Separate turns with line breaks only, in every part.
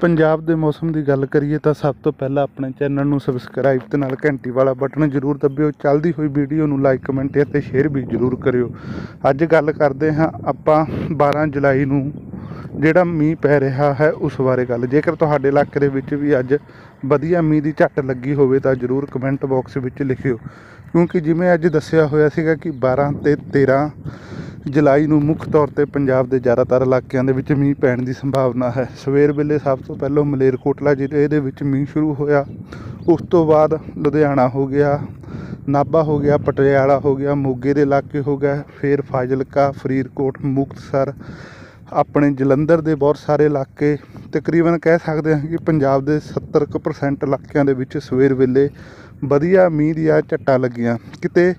ਪੰਜਾਬ ਦੇ ਮੌਸਮ ਦੀ ਗੱਲ ਕਰੀਏ ਤਾਂ ਸਭ ਤੋਂ ਪਹਿਲਾਂ ਆਪਣੇ ਚੈਨਲ ਨੂੰ ਸਬਸਕ੍ਰਾਈਬ ਤੇ ਨਾਲ ਘੰਟੀ ਵਾਲਾ ਬਟਨ ਜ਼ਰੂਰ ਦਬਿਓ। ਚੱਲਦੀ ਹੋਈ ਵੀਡੀਓ ਨੂੰ ਲਾਈਕ ਕਮੈਂਟ ਅਤੇ ਸ਼ੇਅਰ ਵੀ ਜ਼ਰੂਰ ਕਰਿਓ। ਅੱਜ ਗੱਲ ਕਰਦੇ ਹਾਂ ਆਪਾਂ 12 ਜੁਲਾਈ ਨੂੰ ਜਿਹੜਾ ਮੀਂਹ ਪੈ ਰਿਹਾ ਹੈ ਉਸ ਬਾਰੇ ਗੱਲ। ਜੇਕਰ ਤੁਹਾਡੇ ਇਲਾਕੇ ਦੇ ਵਿੱਚ ਵੀ ਅੱਜ ਵਧੀਆ ਮੀਂਹ ਦੀ ਝੱਟ ਲੱਗੀ ਹੋਵੇ ਤਾਂ ਜ਼ਰੂਰ ਕਮੈਂਟ ਬਾਕਸ ਵਿੱਚ ਲਿਖਿਓ। ਕਿਉਂਕਿ ਜਿਵੇਂ ਅੱਜ ਦੱਸਿਆ ਹੋਇਆ ਸੀਗਾ ਕਿ 12 ਤੇ 13 ਜੁਲਾਈ ਨੂੰ ਮੁੱਖ ਤੌਰ ਤੇ ਪੰਜਾਬ ਦੇ ਜ਼ਿਆਦਾਤਰ ਇਲਾਕਿਆਂ ਦੇ ਵਿੱਚ ਮੀਂਹ ਪੈਣ ਦੀ ਸੰਭਾਵਨਾ ਹੈ। ਸਵੇਰ ਵੇਲੇ ਸਭ ਤੋਂ ਪਹਿਲਾਂ ਮਲੇਰਕੋਟਲਾ ਜ਼ਿਲ੍ਹੇ ਦੇ ਵਿੱਚ ਮੀਂਹ ਸ਼ੁਰੂ ਹੋਇਆ। ਉਸ ਤੋਂ ਬਾਅਦ ਲੁਧਿਆਣਾ ਹੋ ਗਿਆ, ਨਾਭਾ ਹੋ ਗਿਆ, ਪਟਿਆਲਾ ਹੋ ਗਿਆ, ਮੋਗੇ ਦੇ ਇਲਾਕੇ ਹੋ ਗਿਆ, ਫਿਰ ਫਾਜ਼ਿਲਕਾ, ਫਰੀਦਕੋਟ, ਮੁਕਤਸਰ, ਆਪਣੇ ਜਲੰਧਰ ਦੇ ਬਹੁਤ ਸਾਰੇ ਇਲਾਕੇ। ਤਕਰੀਬਨ ਕਹਿ ਸਕਦੇ ਹਾਂ ਕਿ ਪੰਜਾਬ ਦੇ 70% ਇਲਾਕਿਆਂ ਦੇ ਵਿੱਚ ਸਵੇਰ ਵੇਲੇ ਵਧੀਆ ਮੀਂਹ ਦੀਆਂ ਝੱਟਾਂ ਲੱਗੀਆਂ। ਕਿਤੇ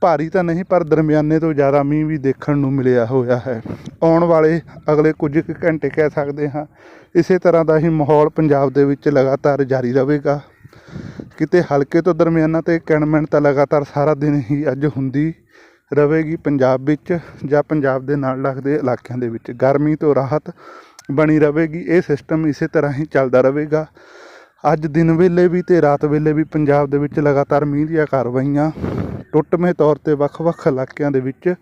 ਭਾਰੀ ਤਾਂ ਨਹੀਂ, ਪਰ ਦਰਮਿਆਨੇ ਤੋਂ ਜ਼ਿਆਦਾ ਮੀਂਹ ਵੀ ਦੇਖਣ ਨੂੰ ਮਿਲਿਆ ਹੋਇਆ ਹੈ। ਆਉਣ ਵਾਲੇ ਅਗਲੇ ਕੁਝ ਕੁ ਘੰਟੇ ਕਹਿ ਸਕਦੇ ਹਾਂ, ਇਸੇ ਤਰ੍ਹਾਂ ਦਾ ਹੀ ਮਾਹੌਲ ਪੰਜਾਬ ਦੇ ਵਿੱਚ ਲਗਾਤਾਰ ਜਾਰੀ ਰਹੇਗਾ। ਕਿਤੇ ਹਲਕੇ ਤੋਂ ਦਰਮਿਆਨਾ ਤੇ ਕਿਣਮਿਣ ਤਾਂ ਲਗਾਤਾਰ ਸਾਰਾ ਦਿਨ ਹੀ ਅੱਜ ਹੁੰਦੀ ਰਹੇਗੀ ਪੰਜਾਬ ਵਿੱਚ, ਜਾਂ ਪੰਜਾਬ ਦੇ ਨਾਲ ਲੱਗਦੇ ਇਲਾਕਿਆਂ ਦੇ ਵਿੱਚ। ਗਰਮੀ ਤੋਂ ਰਾਹਤ ਬਣੀ ਰਹੇਗੀ, ਇਹ ਸਿਸਟਮ ਇਸੇ ਤਰ੍ਹਾਂ ਹੀ ਚੱਲਦਾ ਰਹੇਗਾ। ਅੱਜ ਦਿਨ ਵੇਲੇ ਵੀ ਤੇ ਰਾਤ ਵੇਲੇ ਵੀ ਪੰਜਾਬ ਦੇ ਵਿੱਚ ਲਗਾਤਾਰ ਮੀਂਹ ਦੀਆਂ ਕਾਰਵਾਈਆਂ ਟੁੱਟਵੇਂ ਤੌਰ ਤੇ ਵੱਖ-ਵੱਖ ਇਲਾਕਿਆਂ ਦੇ ਵਿੱਚ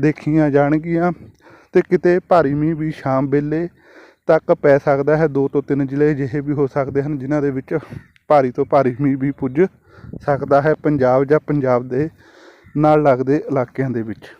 ਦੇਖੀਆਂ ਜਾਣਗੀਆਂ ਤੇ ਕਿਤੇ ਭਾਰੀ ਮੀਂਹ ਵੀ ਸ਼ਾਮ ਵੇਲੇ ਤੱਕ ਪੈ ਸਕਦਾ ਹੈ। ਦੋ ਤੋਂ ਤਿੰਨ ਜ਼ਿਲ੍ਹੇ ਅਜਿਹੇ ਵੀ ਹੋ ਸਕਦੇ ਹਨ ਜਿਨ੍ਹਾਂ ਦੇ ਵਿੱਚ ਭਾਰੀ ਤੋਂ ਭਾਰੀ ਮੀਂਹ ਵੀ ਪੁੱਜ ਸਕਦਾ ਹੈ, ਪੰਜਾਬ ਜਾਂ ਪੰਜਾਬ ਦੇ ਨਾਲ ਲੱਗਦੇ ਇਲਾਕਿਆਂ ਦੇ ਵਿੱਚ।